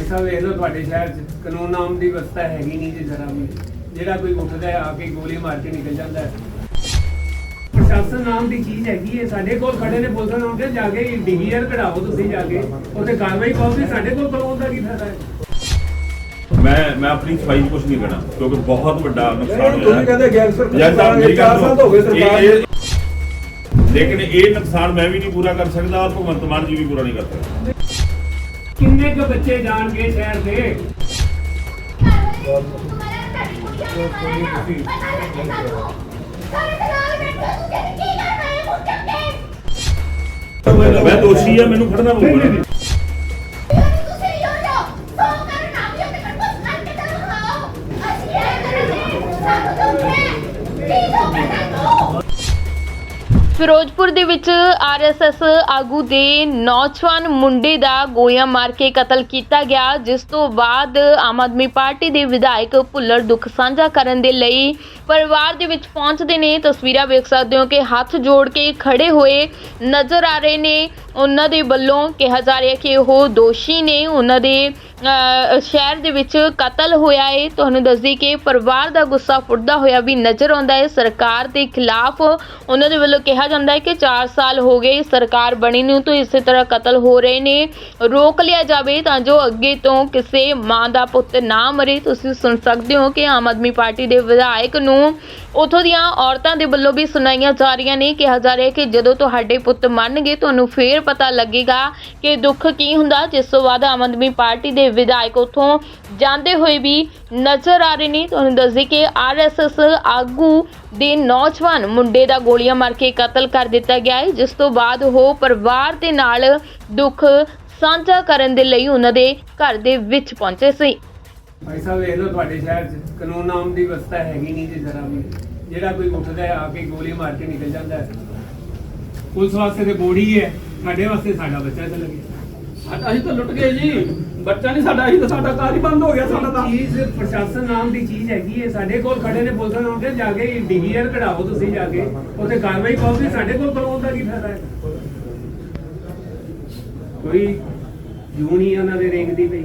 ਐਸਾ ਵੇਖ ਲਓ ਤੁਹਾਡੇ ਸ਼ਹਿਰ 'ਚ ਕਾਨੂੰਨ ਨਾਮ ਦੀ ਵਿਵਸਥਾ ਹੈਗੀ ਨਹੀਂ ਜੀ ਜ਼ਰਾ ਵੀ। ਜਿਹੜਾ ਕੋਈ ਉੱਠਦਾ ਹੈ ਆ ਕੇ ਗੋਲੀ ਮਾਰ ਕੇ ਨਿਕਲ ਜਾਂਦਾ ਹੈ। ਪ੍ਰਸ਼ਾਸਨ ਨਾਮ ਦੀ ਚੀਜ਼ ਹੈਗੀ ਹੈ ਸਾਡੇ ਕੋਲ ਖੜੇ ਨੇ ਪੁਲਿਸ ਨਾਮ ਜਾ ਕੇ ਡੀਵੀਆਰ ਕਢਾਓ ਤੁਸੀਂ ਜਾ ਕੇ। ਉੱਥੇ ਕਾਰਵਾਈ ਪਾਓ ਵੀ ਸਾਡੇ ਕੋਲ ਕਰਵਾਉਣ ਦਾ ਕੀ ਫਾਇਦਾ ਹੈ? ਮੈਂ ਮੈਂ ਆਪਣੀ ਸਫ਼ਾਈ ਕੁਝ ਨਹੀਂ ਕਹਿਣਾ ਕਿਉਂਕਿ ਬਹੁਤ ਵੱਡਾ ਨੁਕਸਾਨ ਤੁਸੀਂ ਕਹਿੰਦੇ ਗੈਂਗਸਟਰ ਸਾਹਿਬ, ਮੇਰੀ ਗੱਲ 4 ਸਾਲ ਤੋਂ ਹੋ ਗਏ। ਸਰਕਾਰ ਲੇਕਿਨ ਇਹ ਨੁਕਸਾਨ ਮੈਂ ਵੀ ਨਹੀਂ ਪੂਰਾ ਕਰ ਸਕਦਾ ਔਰ ਭਗਵੰਤ ਮਾਨ ਜੀ ਵੀ ਪੂਰਾ ਨਹੀਂ ਕਰ ਸਕਦਾ। ਕਿੰਨੇ ਕੁ ਬੱਚੇ ਜਾਣਗੇ ਸ਼ਹਿਰ ਦੇ? ਮੈਂ ਦੋਸ਼ੀ ਆ ਮੈਨੂੰ ਖੜਨਾ ਪਊਗਾ। ਫਿਰੋਜ਼ਪੁਰ ਦੇ ਵਿੱਚ ਆਰਐਸਐਸ ਆਗੂ ਦੇ ਨੌਜਵਾਨ ਮੁੰਡੇ ਦਾ ਗੋਲੀਆਂ ਮਾਰ ਕੇ ਕਤਲ ਕੀਤਾ ਗਿਆ, ਜਿਸ ਤੋਂ ਬਾਅਦ ਆਮ ਆਦਮੀ ਪਾਰਟੀ ਦੇ ਵਿਧਾਇਕ ਭੁੱਲਰ ਦੁੱਖ ਸਾਂਝਾ ਕਰਨ ਦੇ ਲਈ ਪਰਿਵਾਰ ਦੇ ਵਿੱਚ ਪਹੁੰਚਦੇ ਨੇ। ਤਸਵੀਰਾਂ ਵੇਖ ਸਕਦੇ ਹੋ ਕਿ ਹੱਥ ਜੋੜ ਕੇ ਖੜੇ ਹੋਏ ਨਜ਼ਰ ਆ ਰਹੇ ਨੇ। ਉਹਨਾਂ ਦੇ ਵੱਲੋਂ ਕਿਹਾ ਜਾ ਰਿਹਾ ਕਿ ਉਹ ਦੋਸ਼ੀ ਨੇ। ਉਹਨਾਂ ਦੇ ਸ਼ਹਿਰ ਦੇ ਵਿੱਚ ਕਤਲ ਹੋਇਆ ਹੈ ਤੁਹਾਨੂੰ ਦੱਸਦੀ ਕਿ ਪਰਿਵਾਰ ਦਾ ਗੁੱਸਾ ਫੁੱਟਦਾ ਹੋਇਆ ਵੀ ਨਜ਼ਰ ਆਉਂਦਾ ਹੈ ਸਰਕਾਰ ਦੇ ਖਿਲਾਫ ਉਹਨਾਂ ਦੇ ਵੱਲੋਂ ਕਿਹਾ ਜਾਂਦਾ ਹੈ ਕਿ 4 ਸਾਲ ਹੋ ਗਏ ਸਰਕਾਰ ਬਣੀ ਨੂੰ, ਤਾਂ ਇਸੇ ਤਰ੍ਹਾਂ ਕਤਲ ਹੋ ਰਹੇ ਨੇ। ਰੋਕ ਲਿਆ ਜਾਵੇ ਤਾਂ ਜੋ ਅੱਗੇ ਤੋਂ ਕਿਸੇ ਮਾਂ ਦਾ ਪੁੱਤ ਨਾ ਮਰੇ। ਤੁਸੀਂ ਸੁਣ ਸਕਦੇ ਹੋ ਕਿ ਆਮ ਆਦਮੀ ਪਾਰਟੀ ਦੇ ਵਿਧਾਇਕ ਨੂੰ ਉਥੋਂ ਦੀਆਂ ਔਰਤਾਂ ਦੇ ਵੱਲੋਂ ਵੀ ਸੁਣਾਈਆਂ ਜਾ ਰਹੀਆਂ ਨੇ। ਕਿਹਾ ਜਾ ਰਿਹਾ ਕਿ ਜਦੋਂ ਤੁਹਾਡੇ ਪੁੱਤ ਮਰਨਗੇ, ਤੁਹਾਨੂੰ ਫੇਰ ਪਤਾ ਲੱਗੇਗਾ ਕਿ ਦੁੱਖ ਕੀ ਹੁੰਦਾ। ਜਿਸ ਤੋਂ ਬਾਅਦ ਆਮ ਆਦਮੀ ਪਾਰਟੀ ਦੇ ਵਿਧਾਇਕ ਉਥੋਂ ਜਾਂਦੇ ਹੋਏ ਵੀ ਨਜ਼ਰ ਆ ਰਹੇ ਨੇ। ਤੁਹਾਨੂੰ ਦੱਸਦੇ ਕਿ ਆਰਐਸਐਸ ਆਗੂ ਦੇ ਨੌਜਵਾਨ ਮੁੰਡੇ ਦਾ ਗੋਲੀਆਂ ਮਾਰ ਕੇ ਕਤਲ ਕਰ ਦਿੱਤਾ ਗਿਆ ਹੈ, ਜਿਸ ਤੋਂ ਬਾਅਦ ਉਹ ਪਰਿਵਾਰ ਦੇ ਨਾਲ ਦੁੱਖ ਸਾਂਝਾ ਕਰਨ ਦੇ ਲਈ ਉਹਨਾਂ ਦੇ ਘਰ ਦੇ ਵਿੱਚ ਪਹੁੰਚੇ ਸੀ। ਐਸਾ ਵੇਖ ਲਓ ਤੁਹਾਡੇ ਸ਼ਹਿਰ 'ਚ ਕਾਨੂੰਨ ਨਾਮ ਦੀ ਵਿਵਸਥਾ ਹੈਗੀ ਨਹੀਂ ਜੀ ਜ਼ਰਾ ਵੀ। ਜਿਹੜਾ ਕੋਈ ਉੱਠਦਾ ਹੈ, ਆ ਕੇ ਗੋਲੀ ਮਾਰ ਕੇ ਨਿਕਲ ਜਾਂਦਾ ਹੈ। ਪੁਲਿਸ ਵਾਸਤੇ ਤੇ ਬੋੜੀ ਹੈ। ਸਾਡੇ ਵਾਸਤੇ ਸਾਡਾ ਬੱਚਾ ਚਲਾ ਗਿਆ। ਸਾਡਾ ਅਸੀਂ ਤਾਂ ਲੁੱਟ ਗਏ ਜੀ। ਬੱਚਾ ਨਹੀਂ ਸਾਡਾ ਅਸੀਂ ਤਾਂ ਸਾਡਾ ਕਾਰ ਹੀ ਬੰਦ ਹੋ ਗਿਆ ਸਾਡਾ ਤਾਂ। ਚੀਜ਼ ਪ੍ਰਸ਼ਾਸਨ ਨਾਮ ਦੀ ਚੀਜ਼ ਹੈਗੀ ਹੈ। ਸਾਡੇ ਕੋਲ ਖੜੇ ਨੇ ਪੁਲਿਸ ਨਾਮ ਤੇ ਜਾ ਕੇ ਡੀਵੀਆਰ ਕਢਾਓ ਤੁਸੀਂ ਜਾ ਕੇ। ਉੱਥੇ ਕਾਰਵਾਈ ਪਾਓ ਵੀ ਸਾਡੇ ਕੋਲ ਕਰਵਾਉਣ ਦਾ ਕੀ ਫਾਇਦਾ ਹੈ? ਕੋਈ ਜੂਨ ਉਹਨਾਂ ਦੇ ਰੇਂਗਦੀ ਪਈ।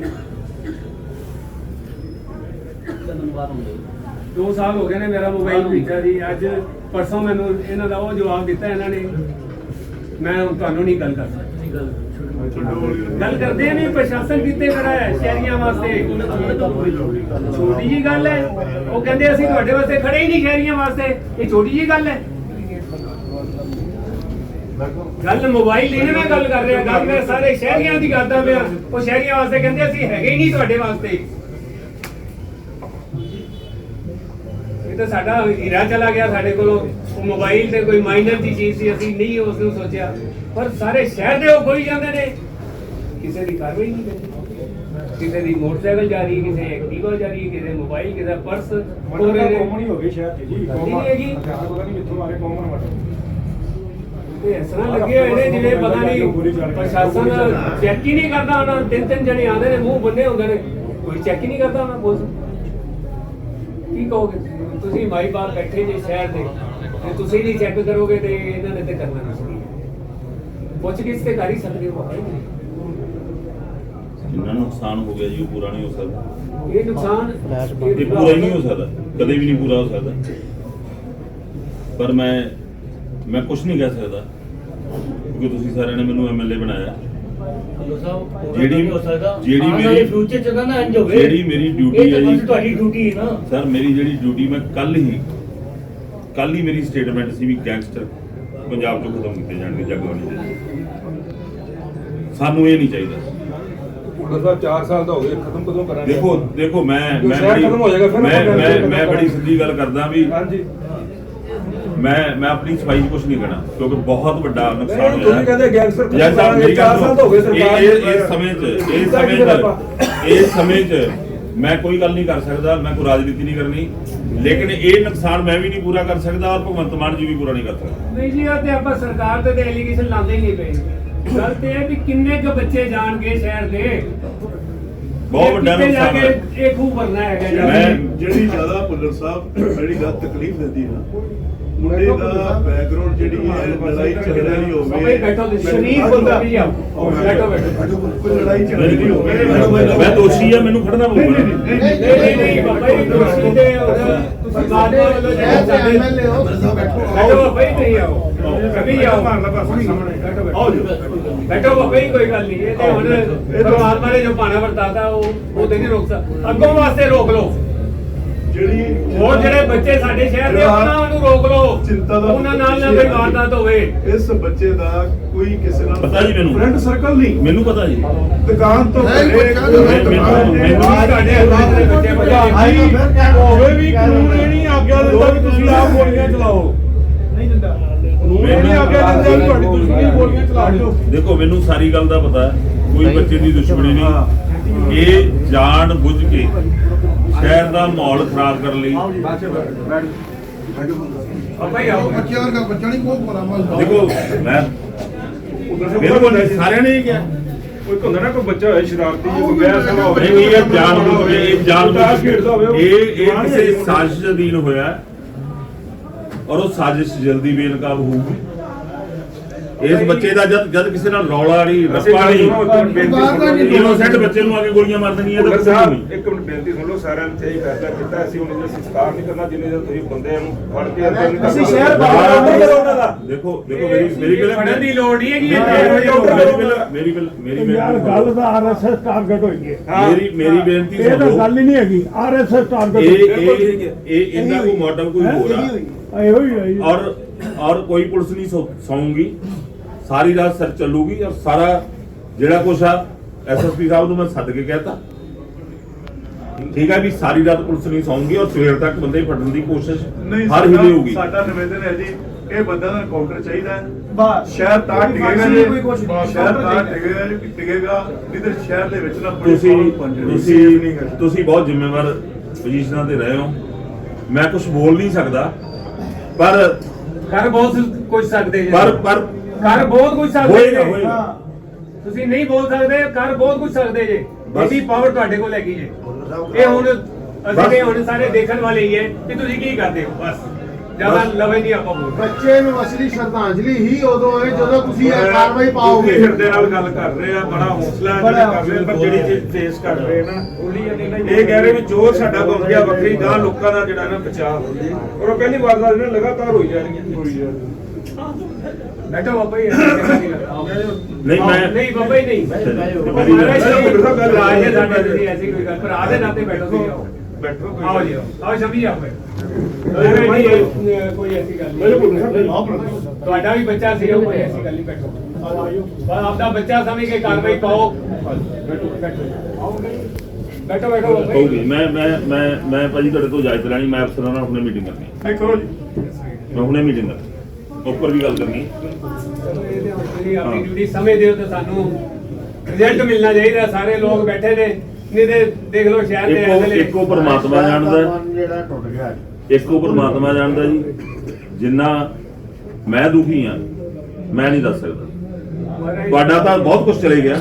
ਦੋ ਸਾਲ ਹੋ ਗਏ ਨੇ ਮੇਰਾ ਮੋਬਾਈਲ ਖਰੀਦਿਆ ਜੀ। ਅੱਜ ਪਰਸੋਂ ਮੈਨੂੰ ਇਹਨਾਂ ਦਾ ਉਹ ਜਵਾਬ ਦਿੱਤਾ ਇਹਨਾਂ ਨੇ। ਮੈਂ ਤੁਹਾਨੂੰ ਨਹੀਂ ਗੱਲ ਕਰ ਸਕਦਾ। ਗੱਲ ਕਰਦੇ ਨਹੀਂ ਪ੍ਰਸ਼ਾਸਨ ਕਿੱਥੇ ਖੜਾ ਹੈ ਸ਼ਹਿਰੀਆਂ ਵਾਸਤੇ? ਛੋਟੀ ਜੀ ਗੱਲ ਹੈ। ਉਹ ਕਹਿੰਦੇ ਅਸੀਂ ਤੁਹਾਡੇ ਵਾਸਤੇ ਖੜੇ ਹੀ ਨਹੀਂ ਸ਼ਹਿਰੀਆਂ ਵਾਸਤੇ। ਇਹ ਛੋਟੀ ਜੀ ਗੱਲ ਹੈ। ਗੱਲ ਮੋਬਾਈਲ ਨਹੀਂ ਮੈਂ ਗੱਲ ਕਰ ਰਿਹਾ। ਗੱਲ ਮੈਂ ਸਾਰੇ ਸ਼ਹਿਰੀਆਂ ਦੀ ਕਰਦਾ ਪਿਆ। ਉਹ ਸ਼ਹਿਰੀਆਂ ਵਾਸਤੇ ਕਹਿੰਦੇ ਅਸੀਂ ਹੈਗੇ ਹੀ ਨਹੀਂ ਤੁਹਾਡੇ ਵਾਸਤੇ। ਇਹ ਤਾਂ ਸਾਡਾ ਹੀਰਾ ਚਲਾ ਗਿਆ ਸਾਡੇ ਕੋਲੋਂ। ਉਹ ਮੋਬਾਈਲ ਤੇ ਕੋਈ ਮਾਈਨਰ ਦੀ ਚੀਜ਼ ਸੀ, ਅਸੀਂ ਨਹੀਂ ਉਸ ਨੂੰ ਸੋਚਿਆ। ਪਰ ਸਾਰੇ ਸ਼ਹਿਰ ਦੇ ਉਹ ਕੋਈ ਜਾਂਦੇ ਨੇ। ਕਿਸੇ ਦੀ ਕਾਰਵਾਈ ਨਹੀਂ ਕਰਦੀ ਕਿਸੇ ਦੀ ਮੋਟਰਸਾਈਕਲ ਜਾ ਰਹੀ ਕਿਸੇ ਐਕਟਿਵਾ ਜਾ ਰਹੀ ਕਿਸੇ ਮੋਬਾਈਲ ਕਿਸੇ ਦਾ ਪਰਸ ਨੇ। ਕਾਮਨ ਹੀ ਗਈ ਸ਼ਹਿਰ 'ਚ ਜੀ ਨਹੀਂ ਹੈਗੀ। ਪਤਾ ਨਹੀਂ ਕਿੱਥੋਂ ਆ ਕੇ ਕਾਮਨ ਮਟਰ ਤੇ ਇਸ ਤਰ੍ਹਾਂ ਲੱਗੇ ਹੋਏ ਨੇ ਜਿਵੇਂ ਪਤਾ ਨਹੀਂ ਪ੍ਰਸ਼ਾਸਨ ਚੈੱਕ ਹੀ ਨਹੀਂ ਕਰਦਾ ਉਹਨਾਂ ਤਿੰਨ ਤਿੰਨ ਜਣੇ ਆਉਂਦੇ ਨੇ ਮੂੰਹ ਬੰਨੇ ਹੁੰਦੇ ਨੇ। ਕੋਈ ਚੈੱਕ ਹੀ ਨਹੀਂ ਕਰਦਾ ਉਹਨਾਂ ਪੁਲਿਸ। ਕੀ ਕਹੋਗੇ? ਤੁਸੀਂ? ਤੁਸੀਂ ਮਾਈ ਬਾਪ ਬੈਠੇ ਜੇ ਸ਼ਹਿਰ ਦੇ ਤੇ ਤੁਸੀਂ ਨਹੀਂ ਚੈੱਕ ਕਰੋਗੇ ਤੇ ਇਹਨਾਂ ਨੇ ਤੇ ਕਰਨਾ ਨਹੀਂ ਪੁੱਛ ਕਿਸ ਤੇ ਕਰ ਹੀ ਸਕਦੇ ਹੋ। ਜਿੰਨਾ ਨੁਕਸਾਨ ਹੋ ਗਿਆ ਜੀ ਉਹ ਪੂਰਾ ਨਹੀਂ ਹੋ ਸਕਦਾ। ਇਹ ਨੁਕਸਾਨ ਇਹ ਪੂਰਾ ਹੀ ਨਹੀਂ ਹੋ ਸਕਦਾ। ਕਦੇ ਵੀ ਨਹੀਂ ਪੂਰਾ ਹੋ ਸਕਦਾ। ਪਰ ਮੈਂ ਮੈਂ ਕੁਝ ਨਹੀਂ ਕਹਿ ਸਕਦਾ। ਕਿਉਂਕਿ ਤੁਸੀਂ ਸਾਰਿਆਂ ਨੇ ਮੈਨੂੰ ਐਮਐਲਏ ਬਣਾਇਆ। ਜਿਹੜੀ ਜਿਹੜੀ ਮੇਰੀ ਫਿਊਚਰ ਚ ਨਾ ਇੰਜ ਹੋਵੇ। ਜਿਹੜੀ ਮੇਰੀ ਤਾਂ ਹੈ ਜੀ। ਤੁਹਾਡੀ ਡਿਊਟੀ ਹੈ ਨਾ। ਸਰ ਮੇਰੀ ਜਿਹੜੀ ਡਿਊਟੀ ਮੈਂ ਕੱਲ ਹੀ ਕੱਲ ਹੀ ਮੇਰੀ ਸਟੇਟਮੈਂਟ ਸੀ ਵੀ ਗੈਂਗਸਟਰ ਪੰਜਾਬ ਤੋਂ ਖਤਮ ਕੀਤੇ ਜਾਣਗੇ ਜਗਵਾਨੀ ਦੇ। ਸਾਨੂੰ ਇਹ ਨਹੀਂ ਚਾਹੀਦਾ। ਦਾ 4 ਸਾਲ ਦਾ ਹੋ ਗਿਆ ਖਤਮ ਕਦੋਂ ਕਰਾਂਗੇ? ਦੇਖੋ ਦੇਖੋ ਮੈਂ ਮੈਂ ਮੈਂ। ਬੜੀ ਸਿੱਧੀ ਗੱਲ ਕਰਦਾ ਵੀ ਹਾਂਜੀ। ਮੈਂ ਮੈਂ ਆਪਣੀ ਸਫ਼ਾਈ ਕੁਝ ਨਹੀਂ ਕਹਿਣਾ ਕਿਉਂਕਿ ਬਹੁਤ ਵੱਡਾ ਨੁਕਸਾਨ ਹੋਇਆ। ਤੁਸੀਂ ਕਹਿੰਦੇ ਗੈਂਗਸਟਰ ਖਤਮ ਸਾਲ ਹੋ ਗਏ ਸਰਕਾਰ ਇਸ ਸਮੇਂ 'ਚ ਇਸ ਸਮੇਂ 'ਚ? ਇਸ ਸਮੇਂ 'ਚ ਮੈਂ ਕੋਈ ਗੱਲ ਨਹੀਂ ਕਰ ਸਕਦਾ ਮੈਂ ਕੋਈ ਰਾਜਨੀਤੀ ਨਹੀਂ ਕਰਨੀ। ਲੇਕਿਨ ਇਹ ਨੁਕਸਾਨ ਮੈਂ ਵੀ ਨਹੀਂ ਪੂਰਾ ਕਰ ਸਕਦਾ ਔਰ ਭਗਵੰਤ ਮਾਨ ਜੀ ਵੀ ਪੂਰਾ ਨਹੀਂ ਕਰ ਸਕਦਾ। ਨਹੀਂ ਜੀ ਇਹ ਤੇ ਆਪਾਂ ਸਰਕਾਰ ਤੇ ਤੇ ਐਲੀਗੇਸ਼ਨ ਲਾਉਂਦੇ ਨਹੀਂ ਪਏ। ਗੱਲ ਤੇ ਇਹ ਵੀ ਕਿੰਨੇ ਕੁ ਬੱਚੇ ਜਾਣਗੇ ਸ਼ਹਿਰ ਦੇ। ਬਹੁਤ ਵੱਡਾ ਨੁਕਸਾਨ ਹੈ। ਇਹ ਖੂਹ ਭਰਨਾ ਹੈਗਾ ਜਾ? ਮੈਂ- ਕੇ। ਜਿਹੜੀ ਜ਼ਿਆਦਾ ਭੁੱਲਰ ਸਾਹਿਬ ਜਿਹੜੀ ਗੱਲ ਤਕਲੀਫ ਦਿੰਦੀ ਨਾ ਮੁੰਡੇ ਦਾ ਬੈਕਗ੍ਰਾਉਂਡ ਜਿਹੜੀ ਹੈ ਲੜਾਈ ਝਗੜਾ ਜੀ ਹੋਵੇ ਬੈਠੋ ਤੁਸੀਂ ਸ਼ਰੀਫ ਬੰਦਾ ਵੀ ਆ ਬੈਠੋ ਬੈਠੋ ਕੋਈ ਲੜਾਈ ਝਗੜਾ ਨਹੀਂ ਹੋਵੇ ਮੈਂ ਦੋਸ਼ੀ ਆ ਮੈਨੂੰ ਖੜਨਾ ਪਊਗਾ ਨਹੀਂ ਨਹੀਂ ਨਹੀਂ ਬਾਬਾ ਜੀ ਦੋਸ਼ੀ ਦੇ ਉਹਦਾ ਤੁਸੀਂ ਬਾਤ ਵੱਲੋਂ ਜਿਹੜੇ ਸਾਡੇ ਬੈਠੋ ਬਾਬਾ ਜੀ ਨਹੀਂ ਆਓ ਕभी ਆਓ ਮਾਰ ਲਾ ਬਸ ਸਾਹਮਣੇ ਬੈਠੋ ਆਓ ਬੈਠੋ ਬਾਬਾ ਜੀ ਕੋਈ ਗੱਲ ਨਹੀਂ ਇਹ ਤੇ ਹੁਣ ਪਰਮਾਤਮਾ ਨੇ ਜੋ ਪਾਣਾ ਵਰਤਾਤਾ ਉਹ ਉਹ ਤੇ ਨਹੀਂ ਰੋਕ ਸਕਦਾ ਅੱਗੋਂ ਵਾਸਤੇ ਰੋਕ ਲਓ ਜਿਹੜੀ ਹੋਰ ਜਿਹੜੇ ਬੱਚੇ ਸਾਡੇ ਸ਼ਹਿਰ ਦੇ ਉਹਨਾਂ ਨੂੰ ਰੋਕ ਲਓ। ਚਿੰਤਾ ਦਾ ਉਹਨਾਂ ਨਾਲ ਨਾ ਕੋਈ ਵਾਰਦਾਤ ਹੋਵੇ। ਇਸ ਬੱਚੇ ਦਾ ਕੋਈ ਕਿਸੇ ਨਾਲ ਪਤਾ ਜੀ ਮੈਨੂੰ। ਫਰੈਂਡ ਸਰਕਲ ਨਹੀਂ। ਮੈਨੂੰ ਪਤਾ ਜੀ। ਦੁਕਾਨ ਤੋਂ ਨਹੀਂ, ਘਰੇ ਬੱਚਾ ਕੋਈ ਮੈਨੂੰ- ਦੁਕਾਨ ਤੇ ਮੈਨੂੰ- ਬਾਹਰ ਤੁਹਾਡੇ ਹੱਥਾਂ ਦੇ ਬੱਚੇ ਭਾਈ, ਹੋਵੇ ਵੀ ਕਾਨੂੰਨ ਇਹ ਨਹੀਂ ਆਗਿਆ ਦਿੰਦਾ ਕਿ ਤੁਸੀਂ ਆਪ ਗੋਲੀਆਂ ਚਲਾਓ। ਕਾਨੂੰਨ ਇਹ ਨਹੀਂ ਆਗਿਆ ਦਿੰਦਾ ਕਿ ਤੁਹਾਡੀ ਦੁਸ਼ਮਣੀ ਗੋਲੀਆਂ ਚਲਾ ਦਿਓ। ਦੇਖੋ ਮੈਨੂੰ ਸਾਰੀ ਗੱਲ ਦਾ ਪਤਾ ਹੈ। ਕੋਈ ਬੱਚੇ ਦੀ ਦੁਸ਼ਮਣੀ ਨਹੀਂ। ਇਹ ਜਾਣ ਬੁੱਝ ਕੇ ਸ਼ਹਿਰ ਦਾ ਮਾਹੌਲ ਖਰਾਬ ਕਰਨ ਲਈ। ਬੱਚਿਆਂ ਬੱਚਾ ਨਹੀਂ ਦੇਖੋ ਮੈਂ ਬਿਲਕੁਲ ਨਹੀਂ, ਸਾਰਿਆਂ ਨੇ ਇਹ ਕਿਹਾ। ਕੋਈ ਹੁੰਦਾ ਨਾ ਕੋਈ ਬੱਚਾ ਹੋਏ ਸ਼ਰਾਰਤੀ ਜਾਂ ਕੋਈ ਬਹਿਸ ਵਾਲਾ ਹੋਵੇ। ਨਹੀਂ ਇਹ ਇਹ ਖੇਡਦਾ ਹੋਵੇ, ਉਹ ਕੇ। ਇਹ ਇਹ ਕਿਸੇ। ਸਾਜ਼ਿਸ਼ ਅਧੀਨ ਹੋਇਆ ਔਰ ਉਹ ਸਾਜ਼ਿਸ਼ ਜਲਦੀ ਬੇਨਕਾਬ ਹੋਊਗੀ। ਇਸ ਬੱਚੇ ਦਾ ਜਦ ਜਦ ਕਿਸੇ ਨਾਲ ਰੌਲਾ ਨਹੀਂ ਰੱਪਾ ਨਹੀਂ। ਇਨੋਸੈਂਟ ਬੱਚੇ ਨੂੰ ਆ ਕੇ ਗੋਲੀਆਂ ਮਾਰ ਦੇਣੀਆਂ ਤਾਂ ਸਾਹਿਬ ਨਹੀਂ ਇੱਕ ਮਿੰਟ ਬੇਨਤੀ ਸੁਣ ਲਓ ਸਾਰਿਆਂ ਨੇ ਸਹੀ ਫੈਸਲਾ ਕੀਤਾ ਅਸੀਂ ਉਹਨਾਂ ਦਾ ਸੰਸਕਾਰ ਨਹੀਂ ਕਰਨਾ ਜਿੰਨੇ ਚਿਰ ਤੁਸੀਂ ਬੰਦੇ ਨੂੰ ਫੜ ਕੇ ਅੰਦਰ ਨਹੀਂ ਅਸੀਂ ਸ਼ਹਿਰ। ਬਾਹਰ ਨਹੀਂ ਕਰੋ ਉਹਨਾਂ ਦਾ। ਦੇਖੋ ਦੇਖੋ ਮੇਰੀ ਮੇਰੀ ਗੱਲ ਫੜਨ ਦੀ ਲੋੜ ਨਹੀਂ ਹੈਗੀ। ਮੇਰੀ ਇਹ ਗੱਲ ਮੇਰੀ ਗੱਲ ਮੇਰੀ ਗੱਲ ਤਾਂ ਆਰਐਸਐਸ ਟਾਰਗੇਟ ਹੋਈ ਹੈ। ਮੇਰੀ ਮੇਰੀ ਬੇਨਤੀ ਇਹ ਸੁਣ ਤਾਂ ਲਓ ਗੱਲ ਹੀ ਨਹੀਂ ਹੈਗੀ। ਆਰਐਸਐਸ ਟਾਰਗੇਟ ਇਹ ਇਹ ਇਹ ਇਹਨਾਂ ਕੋਈ ਮੋਟਿਵ ਕੋਈ ਹੋਰ ਆ। ਇਹੋ ਹੀ ਹੈ। ਔਰ ਔਰ ਕੋਈ ਪੁਲਿਸ ਨਹੀਂ ਸੌਂਗੀ। ਸਾਰੀ ਰਾਤ ਸਰ ਚੱਲੂਗੀ ਔਰ ਸਾਰਾ ਜਿਹੜਾ ਕੁਛ ਆ ਐਸਐਸਪੀ ਸਾਹਿਬ ਨੂੰ ਮੈਂ ਸੱਦ ਕੇ ਕਹਿਤਾ। ਠੀਕ ਹੈ ਵੀ ਸਾਰੀ ਰਾਤ ਪੁਲਿਸ ਨਹੀਂ ਸੌਂਗੀ ਔਰ ਸਵੇਰ ਤੱਕ ਬੰਦੇ ਫੜਨ ਦੀ ਕੋਸ਼ਿਸ਼ ਨਹੀਂ ਹਰ ਹਿਲੇ ਹੋਊਗੀ। ਸਾਡਾ ਨਿਵੇਦਨ ਹੈ ਜੀ ਇਹ ਬੰਦਾ ਦਾ ਕਾਊਂਟਰ ਚਾਹੀਦਾ ਹੈ। ਸ਼ਹਿਰ ਤਾਂ ਟਿਕੇਗਾ ਜੀ। ਸ਼ਹਿਰ ਤਾਂ ਟਿਕੇਗਾ ਜੀ ਟਿਕੇਗਾ ਨਹੀਂ ਤੇ ਸ਼ਹਿਰ ਦੇ ਵਿੱਚ ਨਾ ਬੜੀ ਤੁਸੀਂ ਤੁਸੀਂ ਤੁਸੀਂ ਬਹੁਤ ਜ਼ਿੰਮੇਵਾਰ ਪੋਜੀਸ਼ਨਾਂ ਤੇ ਰਹੇ ਹੋ। ਮੈਂ ਕੁਝ ਬੋਲ ਨਹੀਂ ਸਕਦਾ ਪਰ ਕਰ ਬਹੁਤ ਕੁਝ ਸਕਦੇ ਜੀ। ਪਰ ਪਰ ਕਰ ਬਹੁਤ ਕੁਝ ਸਕਦੇ ਹੋਏਗਾ ਜੀ। ਹੋਏਗਾ। ਤੁਸੀਂ ਨਹੀਂ ਬੋਲ ਸਕਦੇ ਕਰ ਬਹੁਤ ਕੁਝ ਸਕਦੇ ਜੇ। ਬਸ। ਇਹਦੀ ਪਾਵਰ ਤੁਹਾਡੇ ਕੋਲ ਹੈਗੀ ਜੇ। ਇਹ ਹੁਣ ਅਸੀਂ ਬਸ। ਤੇ ਹੁਣ ਸਾਰੇ ਦੇਖਣ ਵਾਲੇ ਹੀ ਹੈ ਕਿ ਤੁਸੀਂ ਕੀ ਕਰਦੇ ਹੋ ਬਸ। ਜ਼ਿਆਦਾ ਬਸ। ਲਵੇ ਨਹੀਂ ਆਪਾਂ ਬੋਲ ਬੱਚੇ ਨੂੰ ਅਸਲੀ ਸ਼ਰਧਾਂਜਲੀ ਹੀ ਉਦੋਂ ਹੈ ਜਦੋਂ ਤੁਸੀਂ ਇਹ ਕਾਰਵਾਈ ਪਾਓਗੇ। ਹਿਰਦੇ ਨਾਲ ਗੱਲ ਕਰ ਰਹੇ ਆ ਬੜਾ ਹੌਸਲਾ ਹੈ ਜਿਹੜੇ ਕਰ ਰਹੇ ਆ, ਪਰ ਜਿਹੜੀ ਚੀਜ਼ ਫੇਸ ਕਰ ਰਹੇ ਨਾ ਇਹ ਕਹਿ ਰਹੇ ਵੀ ਜੋ ਸਾਡਾ ਗੁੰਮ ਗਿਆ ਵੱਖਰੀ ਗਾਂ ਲੋਕਾਂ ਦਾ ਜਿਹੜਾ ਨਾ ਬਚਾਅ। ਔਰ ਉਹ ਪਹਿਲੀ ਵਾਰ ਦਾ ਜਿਹੜਾ ਲਗਾਤਾਰ ਹੋਈ ਜਾਣਗੀਆਂ ਹੋਈ ਬੈਠੋ ਬਾਬਾ ਜੀ ਨਹੀਂ ਮੈਂ ਨਹੀਂ ਬਾਬਾ ਜੀ ਨਹੀਂ। ਮੇਰੀ ਮਹਾਰਾਜ ਗੱਲ- ਜੀ, ਭਰਾ ਜੀ ਸਾਡੇ ਤੁਸੀਂ ਐਸੀ ਕੋਈ ਗੱਲ। ਭਰਾ ਦੇ ਨਾਤੇ ਬੈਠੋ ਤੁਸੀਂ ਆਓ। ਬੈਠੋ ਕੋਈ ਆਓ ਜੀ ਆਓ। ਆਓ ਸ਼ਮੀ ਆਓ। ਨਹੀਂ ਨਹੀਂ। ਇਹ, ਕੋਈ ਐਸੀ ਗੱਲ ਨਹੀਂ। ਤੁਹਾਡਾ ਵੀ ਬੱਚਾ ਸੀ ਕੋਈ ਐਸੀ ਗੱਲ ਨਹੀਂ ਬੈਠੋ। ਬਸ ਆਪਦਾ ਬੱਚਾ ਸਮਝ ਕੇ ਕਾਰਵਾਈ ਪਾਓ ਬੈਠੋ ਬੈਠੋ। ਬੈਠੋ ਬੈਠੋ ਬਾਬਾ ਕਹੂਗੀ ਜੀ ਮੈਂ ਮੈਂ ਮੈਂ ਮੈਂ ਭਾਜੀ ਤੁਹਾਡੇ ਤੋਂ ਇਜਾਜ਼ਤ ਲੈਣੀ ਮੈਂ ਅਫਸਰਾਂ ਨਾਲ ਹੁਣੇ ਮੀਟਿੰਗ ਕਰਨੀ। ਹੈ। ਨਹੀਂ ਕਰੋ ਜੀ। ਮੈਂ ਹੁਣੇ ਮੀਟਿੰਗ ਕਰਨੀ। ਉੱਪਰ ਵੀ ਗੱਲ ਕਰਨੀ। ਹੈ। ਚਲੋ ਇਹਦੇ ਹੁਣ ਤੁਸੀਂ ਆਪਣੀ ਡਿਊਟੀ ਸਮਝਦੇ ਹੋ ਤੇ ਸਾਨੂੰ ਰਿਜ਼ਲਟ ਮਿਲਣਾ ਚਾਹੀਦਾ ਸਾਰੇ ਲੋਕ ਬੈਠੇ ਨੇ। ਨਹੀਂ ਤੇ ਦੇਖ ਲਓ ਸ਼ਹਿਰ ਦੇ ਇੱਕੋ ਐਸਲੇ ਇੱਕੋ ਪਰਮਾਤਮਾ ਜਾਣਦਾ। ਹੈ। ਜਿਹੜਾ ਟੁੱਟ ਗਿਆ ਇੱਕੋ ਪਰਮਾਤਮਾ ਜਾਣਦਾ ਜੀ। ਜਿੰਨਾ ਮੈਂ ਦੁਖੀ ਆ ਮੈਂ ਨਹੀਂ ਦੱਸ ਸਕਦਾ। ਤੁਹਾਡਾ ਤਾਂ ਬਹੁਤ ਕੁਝ ਚਲੇ ਗਿਆ।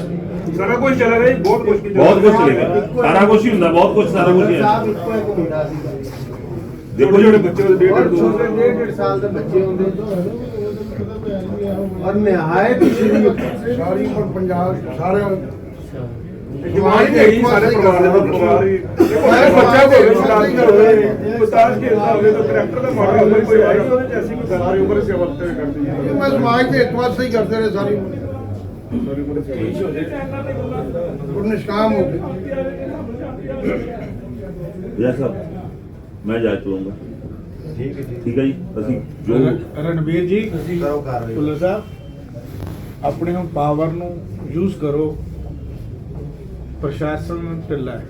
ਸਾਰਾ ਕੁਝ ਚੱਲ ਰਿਹਾ ਜੀ ਬਹੁਤ ਕੁਝ ਬਹੁਤ ਕੁਝ ਚਲੇ ਗਿਆ। ਸਾਰਾ ਕੁਝ ਹੀ ਹੁੰਦਾ ਬਹੁਤ ਕੁਝ ਸਾਰਾ ਕੁਝ ਹੀ ਹੈ। ਸਾਹਿਬ ਇੱਕੋ ਇੱਕ ਮੁੰਡਾ ਸੀ ਦੇਖੋ ਜਿਹੜੇ ਬੱਚੇ ਉਹਦੇ ਡੇਢ ਡੇਢ ਦੋ ਛੋਟੇ ਡੇਢ ਡੇਢ ਸਾਲ ਦੇ ਬੱਚੇ ਹੁੰਦੇ ਔਰ ਨਿਹਾਇਤ ਸ਼ਰੀਫ ਸਾਰੀ ਉਮਰ ਪੰਜਾਬ ਸਾਰੇ ਜਵਾਨ ਹੀ ਹੈਗੀ ਸਾਰੇ ਪਰਿਵਾਰ ਦੇ ਪਰਿਵਾਰ ਦੇਖੋ ਬੱਚਾ ਹੋਵੇ ਸ਼ਰਾਰਤੀ ਹੋਵੇ ਉਸਤਾਦ ਖੇਡਦਾ ਹੋਵੇ ਤਾਂ ਕਰੈਕਟਰ ਦਾ ਮਾਡਲ ਹੋਵੇ ਕੋਈ ਆਈ ਉਹਦੇ ਚ ਐਸੀ ਕੋਈ ਗੱਲ ਸਾਰੀ ਉਮਰ ਸੇਵਾ ਤੇ ਕਰਦੀ ਹੈ। ਮੈਂ ਸਮਾਜ ਦੇ ਇਤਵਾਰ ਸਹੀ ਕਰਦੇ ਰਹੇ ਸਾਰੀ ਉਮਰ। ਸਾਰੀ ਉਮਰ ਸੇਵਾ ਉਹ ਨਿਸ਼ਕਾਮ ਹੋ ਗਏ। ਜੈ ਸਾਹਿਬ ਮੈਂ ਜਾ ਚੁਲਾਂਗਾ ਠੀਕ ਹੈ ਠੀਕ ਹੈ ਜੀ? ਅਸੀਂ ਜੋ ਰਣਵੀਰ ਜੀ ਕਰੋ ਕਾਰਵਾਈ। ਭੁੱਲਰ ਸਾਹਿਬ ਆਪਣੇ ਨੂੰ ਪਾਵਰ ਨੂੰ ਯੂਜ਼ ਕਰੋ। ਪ੍ਰਸ਼ਾਸਨ ਢਿੱਲਾ ਹੈ।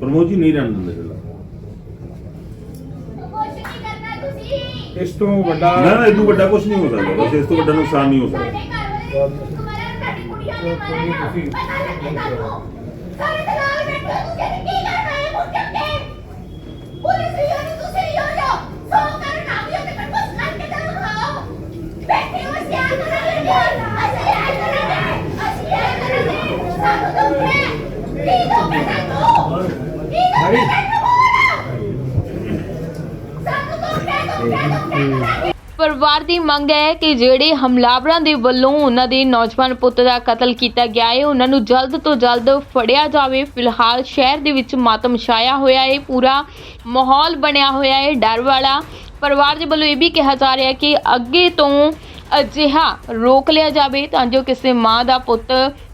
ਪ੍ਰਮੋਦ ਜੀ ਨਹੀਂ ਰਹਿਣ ਦਿੰਦੇ ਫਿਰ ਕੁਛ ਨਹੀਂ ਕਰਨਾ ਤੁਸੀਂ ਇਸ ਤੋਂ ਵੱਡਾ ਨਾ ਨਾ ਇਦੋਂ ਵੱਡਾ ਕੁਝ ਨਹੀਂ ਹੋ ਸਕਦਾ। ਬਸ ਇਸ ਤੋਂ ਵੱਡਾ ਨੁਕਸਾਨ ਨਹੀਂ ਹੋ ਸਾਡੇ ਸਕਦਾ ਘਰ ਵਾਲੇ ਤੁਹਾਡੇ ਸਾਡੀ ਕੁੜੀਆਂ ਨੇ ਮਾਰਿਆ ਪਤਾ ਲੱਗੇ ਤੁਹਾਨੂੰ ਸਾਰੇ ਨਾਲ ਬੈਠੇ ਤੁਸੀਂ ਕੀ ਕਰਨਾ ਹੈ ਮੁੱਕ ਕੇ ਪੁਲਿਸ ਵੀ ਹੋ ਤੁਸੀਂ ਹੀ ਹੋ ਜੋ ਸੋ ਕਰਨ ਆ ਵੀ ਤੇ ਪਰ ਬਸ ਕਰਕੇ ਤਾਂ ਖਾਓ ਬੈਠੇ ਹੋ ਸਿਆ ਕਰਾਂਗੇ ਅਸੀਂ ਇਹ ਕਰਾਂਗੇ ਅਸੀਂ ਇਹ ਕਰਾਂਗੇ ਸਾਨੂੰ ਦੁੱਖ ਹੈ ਕੀ ਦੁੱਖ ਹੈ ਸਾਨੂੰ ਕੀ ਦੁੱਖ ਹੈ ਸਾਨੂੰ ਸਾਨੂੰ ਦੁੱਖ ਹੈ ਦੁੱਖ ਹੈ ਦੁੱਖ ਹੈ ਪਰਿਵਾਰ ਦੀ ਮੰਗ ਹੈ ਕਿ ਜਿਹੜੇ ਹਮਲਾਵਰਾਂ ਦੇ ਵੱਲੋਂ ਉਹਨਾਂ ਦੇ ਨੌਜਵਾਨ ਪੁੱਤ ਦਾ ਕਤਲ ਕੀਤਾ ਗਿਆ ਹੈ, ਉਹਨਾਂ ਨੂੰ ਜਲਦ ਤੋਂ ਜਲਦ ਫੜਿਆ ਜਾਵੇ। ਫਿਲਹਾਲ ਸ਼ਹਿਰ ਦੇ ਵਿੱਚ ਮਾਤਮ ਛਾਇਆ ਹੋਇਆ ਹੈ, ਪੂਰਾ ਮਾਹੌਲ ਬਣਿਆ ਹੋਇਆ ਹੈ, ਡਰ ਵਾਲਾ। ਪਰਿਵਾਰ ਦੇ ਵੱਲੋਂ ਇਹ ਵੀ ਕਿਹਾ ਜਾ ਰਿਹਾ ਕਿ ਅੱਗੇ ਤੋਂ ਅਜਿਹਾ ਰੋਕ ਲਿਆ ਜਾਵੇ ਤਾਂ ਜੋ ਕਿਸੇ ਮਾਂ ਦਾ ਪੁੱਤ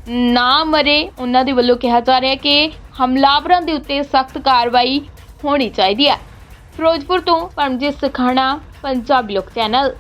ਨਾ ਮਰੇ। ਉਹਨਾਂ ਦੇ ਵੱਲੋਂ ਕਿਹਾ ਜਾ ਰਿਹਾ ਕਿ ਹਮਲਾਵਰਾਂ ਦੇ ਉੱਤੇ ਸਖਤ ਕਾਰਵਾਈ ਹੋਣੀ ਚਾਹੀਦੀ ਹੈ। ਫਿਰੋਜ਼ਪੁਰ ਤੋਂ ਪਰਮਜੀਤ ਸਖਾਣਾ, ਪੰਜਾਬੀ ਲੋਕ ਚੈਨਲ।